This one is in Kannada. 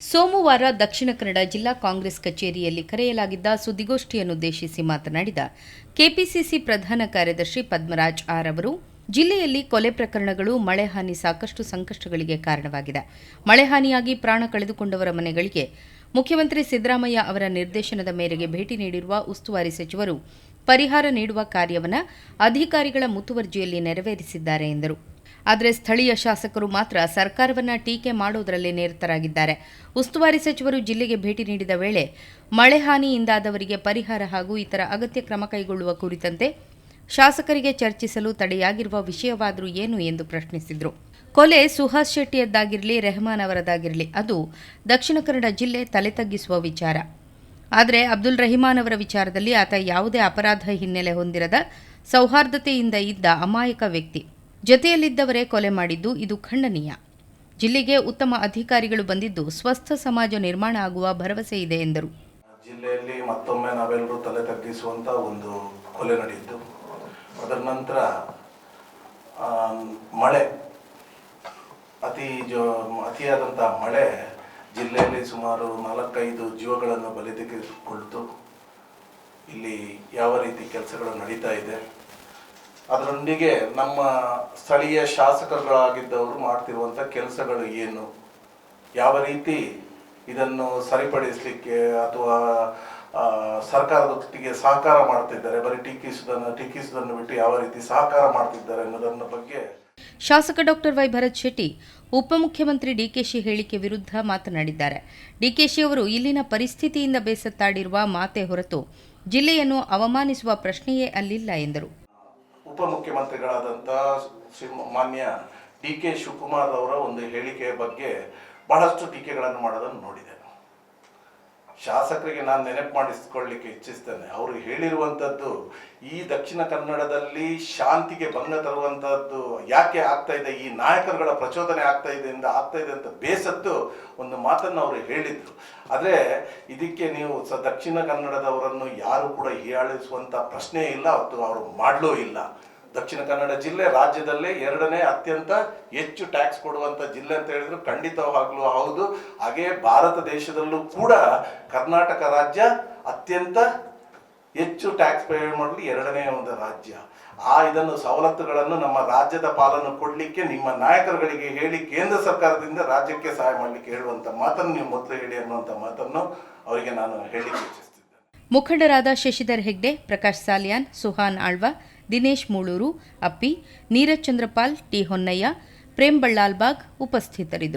ಸೋಮವಾರ ದಕ್ಷಿಣ ಕನ್ನಡ ಜಿಲ್ಲಾ ಕಾಂಗ್ರೆಸ್ ಕಚೇರಿಯಲ್ಲಿ ಕರೆಯಲಾಗಿದ್ದ ಸುದ್ದಿಗೋಷ್ಠಿಯನ್ನುದ್ದೇಶಿಸಿ ಮಾತನಾಡಿದ ಕೆಪಿಸಿಸಿ ಪ್ರಧಾನ ಕಾರ್ಯದರ್ಶಿ ಪದ್ಮರಾಜ್ ಆರ್ ಅವರು, ಜಿಲ್ಲೆಯಲ್ಲಿ ಕೊಲೆ ಪ್ರಕರಣಗಳು, ಮಳೆ ಹಾನಿ ಸಾಕಷ್ಟು ಸಂಕಷ್ಟಗಳಿಗೆ ಕಾರಣವಾಗಿದೆ. ಮಳೆ ಹಾನಿಯಾಗಿ ಪ್ರಾಣ ಕಳೆದುಕೊಂಡವರ ಮನೆಗಳಿಗೆ ಮುಖ್ಯಮಂತ್ರಿ ಸಿದ್ದರಾಮಯ್ಯ ಅವರ ನಿರ್ದೇಶನದ ಮೇರೆಗೆ ಭೇಟಿ ನೀಡಿರುವ ಉಸ್ತುವಾರಿ ಸಚಿವರು ಪರಿಹಾರ ನೀಡುವ ಕಾರ್ಯವನ್ನು ಅಧಿಕಾರಿಗಳ ಮುತುವರ್ಜಿಯಲ್ಲಿ ನೆರವೇರಿಸಿದ್ದಾರೆ ಎಂದರು. ಆದರೆ ಸ್ಥಳೀಯ ಶಾಸಕರು ಮಾತ್ರ ಸರ್ಕಾರವನ್ನು ಟೀಕೆ ಮಾಡುವುದರಲ್ಲಿ ನಿರತರಾಗಿದ್ದಾರೆ. ಉಸ್ತುವಾರಿ ಸಚಿವರು ಜಿಲ್ಲೆಗೆ ಭೇಟಿ ನೀಡಿದ ವೇಳೆ ಮಳೆ ಹಾನಿಯಿಂದಾದವರಿಗೆ ಪರಿಹಾರ ಹಾಗೂ ಇತರ ಅಗತ್ಯ ಕ್ರಮ ಕೈಗೊಳ್ಳುವ ಕುರಿತಂತೆ ಶಾಸಕರಿಗೆ ಚರ್ಚಿಸಲು ತಡೆಯಾಗಿರುವ ವಿಷಯವಾದರೂ ಏನು ಎಂದು ಪ್ರಶ್ನಿಸಿದರು. ಕೊಲೆ ಸುಹಾಸ್ ಶೆಟ್ಟಿಯದ್ದಾಗಿರಲಿ, ರೆಹಮಾನ್ ಅವರದಾಗಿರಲಿ ಅದು ದಕ್ಷಿಣ ಕನ್ನಡ ಜಿಲ್ಲೆ ತಲೆ ತಗ್ಗಿಸುವ ವಿಚಾರ. ಆದರೆ ಅಬ್ದುಲ್ ರಹಿಮಾನ್ ಅವರ ವಿಚಾರದಲ್ಲಿ ಆತ ಯಾವುದೇ ಅಪರಾಧ ಹಿನ್ನೆಲೆ ಹೊಂದಿರದ ಸೌಹಾರ್ದತೆಯಿಂದ ಇದ್ದ ಅಮಾಯಕ ವ್ಯಕ್ತಿ. ಜೊತೆಯಲ್ಲಿದ್ದವರೇ ಕೊಲೆ ಮಾಡಿದ್ದು ಇದು ಖಂಡನೀಯ. ಜಿಲ್ಲೆಗೆ ಉತ್ತಮ ಅಧಿಕಾರಿಗಳು ಬಂದಿದ್ದು ಸ್ವಸ್ಥ ಸಮಾಜ ನಿರ್ಮಾಣ ಆಗುವ ಭರವಸೆ ಇದೆ ಎಂದರು. ಜಿಲ್ಲೆಯಲ್ಲಿ ಮತ್ತೊಮ್ಮೆ ನಾವೆಲ್ಲರೂ ತಲೆ ತಗ್ಗಿಸುವಂಥ ಒಂದು ಕೊಲೆ ನಡೆಯಿತು. ಅದರ ನಂತರ ಮಳೆ, ಅತಿ ಜೋ ಮಳೆ ಜಿಲ್ಲೆಯಲ್ಲಿ ಸುಮಾರು ನಾಲ್ಕೈದು ಜೀವಗಳನ್ನು ಬಲಿ ತೆಗೆದುಕೊಳ್ತು ಇಲ್ಲಿ ಯಾವ ರೀತಿ ಕೆಲಸಗಳು ನಡೀತಾ ಇದೆ. ಅದರೊಂದಿಗೆ ನಮ್ಮ ಸ್ಥಳೀಯ ಶಾಸಕರುಗಳಾಗಿದ್ದವರು ಮಾಡ್ತಿರುವಂಥ ಕೆಲಸಗಳು ಏನು? ಯಾವ ರೀತಿ ಇದನ್ನು ಸರಿಪಡಿಸಲಿಕ್ಕೆ ಅಥವಾ ಸರ್ಕಾರದೊಟ್ಟಿಗೆ ಸಹಕಾರ ಮಾಡ್ತಿದ್ದಾರೆ? ಬರೀ ಟೀಕಿಸುವುದನ್ನು ಟೀಕಿಸುವುದನ್ನು ಬಿಟ್ಟು ಯಾವ ರೀತಿ ಸಹಕಾರ ಮಾಡ್ತಿದ್ದಾರೆ ಅನ್ನೋದನ್ನ ಬಗ್ಗೆ ಶಾಸಕ ಡಾಕ್ಟರ್ ವೈ ಭರತ್ ಶೆಟ್ಟಿ ಉಪಮುಖ್ಯಮಂತ್ರಿ ಡಿಕೆಶಿ ಹೇಳಿಕೆ ವಿರುದ್ಧ ಮಾತನಾಡಿದ್ದಾರೆ. ಡಿಕೆಶಿ ಅವರು ಇಲ್ಲಿನ ಪರಿಸ್ಥಿತಿಯಿಂದ ಬೇಸತ್ತಾಡಿರುವ ಮಾತೆ ಹೊರತು ಜಿಲ್ಲೆಯನ್ನು ಅವಮಾನಿಸುವ ಪ್ರಶ್ನೆಯೇ ಅಲ್ಲಿಲ್ಲ ಎಂದರು. ಉಪಮುಖ್ಯಮಂತ್ರಿಗಳಾದಂಥ ಮಾನ್ಯ ಡಿ ಕೆ ಶಿವಕುಮಾರ್ ಅವರ ಒಂದು ಹೇಳಿಕೆಯ ಬಗ್ಗೆ ಬಹಳಷ್ಟು ಟೀಕೆಗಳನ್ನು ಮಾಡೋದನ್ನು ನೋಡಿದೆ. ಶಾಸಕರಿಗೆ ನಾನು ನೆನಪು ಮಾಡಿಸ್ಕೊಳ್ಳಿಕ್ಕೆ ಇಚ್ಛಿಸ್ತೇನೆ. ಅವರು ಹೇಳಿರುವಂಥದ್ದು ಈ ದಕ್ಷಿಣ ಕನ್ನಡದಲ್ಲಿ ಶಾಂತಿಗೆ ಭಂಗ ತರುವಂಥದ್ದು ಯಾಕೆ ಆಗ್ತಾ ಇದೆ, ಈ ನಾಯಕರುಗಳ ಪ್ರಚೋದನೆ ಆಗ್ತಾ ಇದೆ ಇಂದ ಆಗ್ತಾ ಇದೆ ಅಂತ ಬೇಸತ್ತು ಒಂದು ಮಾತನ್ನು ಅವರು ಹೇಳಿದರು. ಆದರೆ ಇದಕ್ಕೆ ನೀವು ಸ ದಕ್ಷಿಣ ಕನ್ನಡದವರನ್ನು ಯಾರು ಕೂಡ ಹೀಯಾಳಿಸುವಂಥ ಪ್ರಶ್ನೆ ಇಲ್ಲ ಮತ್ತು ಅವರು ಮಾಡಲೂ ಇಲ್ಲ. ದಕ್ಷಿಣ ಕನ್ನಡ ಜಿಲ್ಲೆ ರಾಜ್ಯದಲ್ಲೇ ಎರಡನೇ ಅತ್ಯಂತ ಹೆಚ್ಚು ಟ್ಯಾಕ್ಸ್ ಕೊಡುವಂತ ಜಿಲ್ಲೆ ಅಂತ ಹೇಳಿದ್ರು ಖಂಡಿತವಾಗ್ಲೂ ಹೌದು. ಹಾಗೆ ಭಾರತ ದೇಶದಲ್ಲೂ ಕೂಡ ಕರ್ನಾಟಕ ರಾಜ್ಯ ಅತ್ಯಂತ ಹೆಚ್ಚು ಟ್ಯಾಕ್ಸ್ ಪೇ ಮಾಡಲಿ ಎರಡನೇ ಒಂದು ರಾಜ್ಯ. ಆ ಇದನ್ನು ಸವಲತ್ತುಗಳನ್ನು ನಮ್ಮ ರಾಜ್ಯದ ಪಾಲನ್ನು ಕೊಡಲಿಕ್ಕೆ, ನಿಮ್ಮ ನಾಯಕರುಗಳಿಗೆ ಹೇಳಿ ಕೇಂದ್ರ ಸರ್ಕಾರದಿಂದ ರಾಜ್ಯಕ್ಕೆ ಸಹಾಯ ಮಾಡಲಿಕ್ಕೆ ಹೇಳುವಂಥ ಮಾತನ್ನು ನೀವು ಮೊದಲು ಹೇಳಿ ಅನ್ನುವಂಥ ಮಾತನ್ನು ಅವರಿಗೆ ನಾನು ಹೇಳಿ ಮುಖಂಡರಾದ ಶಶಿಧರ್ ಹೆಗ್ಡೆ, ಪ್ರಕಾಶ್ ಸಾಲಿಯಾನ್, ಸುಹಾನ್ ಆಳ್ವ ದಿನೇಶ್ ಮೂಳೂರು ಅಪ್ಪಿ ನೀರಜ್ ಚಂದ್ರಪಾಲ್ ಟಿ ಹೊನ್ನಯ್ಯ ಪ್ರೇಮ್ ಬಳ್ಳಾಲ್ಬಾಗ್ ಉಪಸ್ಥಿತರಿದ್ದರು.